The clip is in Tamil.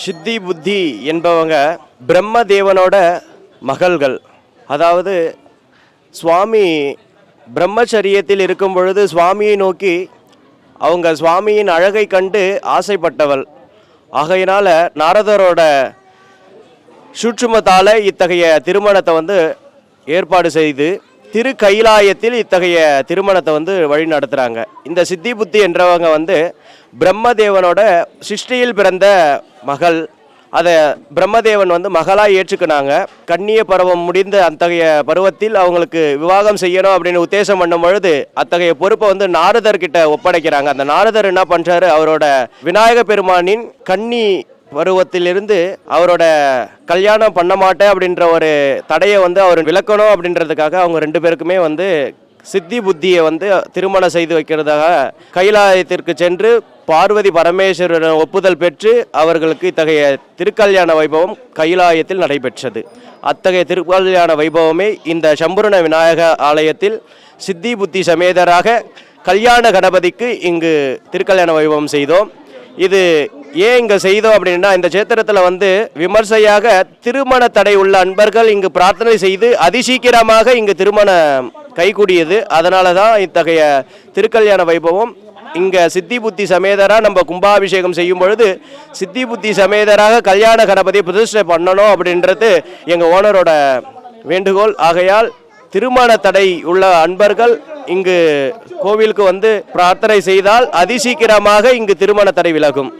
சித்தி புத்தி என்பவங்க பிரம்மதேவனோட மகள்கள். அதாவது சுவாமி பிரம்மச்சரியத்தில் இருக்கும் பொழுது சுவாமியை நோக்கி அவங்க சுவாமியின் அழகை கண்டு ஆசைப்பட்டவள். ஆகையினால் நாரதரோட சூட்சுமத்தால் இத்தகைய திருமணத்தை வந்து ஏற்பாடு செய்து திரு கைலாயத்தில் இத்தகைய திருமணத்தை வந்து வழி நடத்துகிறாங்க இந்த சித்தி புத்தி என்றவங்க வந்து பிரம்மதேவனோட சிருஷ்டியில் பிறந்த மகள். அதை பிரம்மதேவன் வந்து மகளாக ஏற்றுக்கினாங்க. கண்ணிய பருவம் முடிந்த அத்தகைய பருவத்தில் அவங்களுக்கு விவாகம் செய்யணும் அப்படின்னு உத்தேசம் பண்ணும் பொழுது அத்தகைய பொறுப்பை வந்து நாரதர்கிட்ட ஒப்படைக்கிறாங்க. அந்த நாரதர் என்ன பண்ணுறாரு அவரோட விநாயக பெருமானின் கன்னி பருவத்திலிருந்து அவரோட கல்யாணம் பண்ண மாட்டேன் அப்படின்ற ஒரு தடையை வந்து அவர் விளக்கணும் அப்படின்றதுக்காக அவங்க ரெண்டு பேருக்குமே வந்து சித்தி புத்தியை வந்து திருமணம் செய்து வைக்கிறதாக கைலாயத்திற்கு சென்று பார்வதி பரமேஸ்வரன் ஒப்புதல் பெற்று அவர்களுக்கு இத்தகைய திருக்கல்யாண வைபவம் கைலாயத்தில் நடைபெற்றது. அத்தகைய திருக்கல்யாண வைபவமே இந்த சம்பூரண விநாயக ஆலயத்தில் சித்தி புத்தி சமேதராக கல்யாண கணபதிக்கு இங்கு திருக்கல்யாண வைபவம் செய்தோம். இது ஏன் இங்கே செய்தோம் அப்படின்னா இந்த சேத்திரத்தில் வந்து விமர்சையாக திருமண தடை உள்ள அன்பர்கள் இங்கு பிரார்த்தனை செய்து அதிசீக்கிரமாக இங்கு திருமணம் கைகூடியது. அதனால தான் இத்தகைய திருக்கல்யாண வைபவம். இங்கே சித்தி புத்தி சமேதரா நம்ம கும்பாபிஷேகம் செய்யும் பொழுது சித்தி புத்தி சமேதராக கல்யாண கணபதி பிரதிஷ்டை பண்ணணும் அப்படின்றது எங்கள் ஓனரோட வேண்டுகோள். ஆகையால் திருமண தடை உள்ள அன்பர்கள் இங்கு கோவிலுக்கு வந்து பிரார்த்தனை செய்தால் அதிசீக்கிரமாக இங்கு திருமண தடை விலகும்.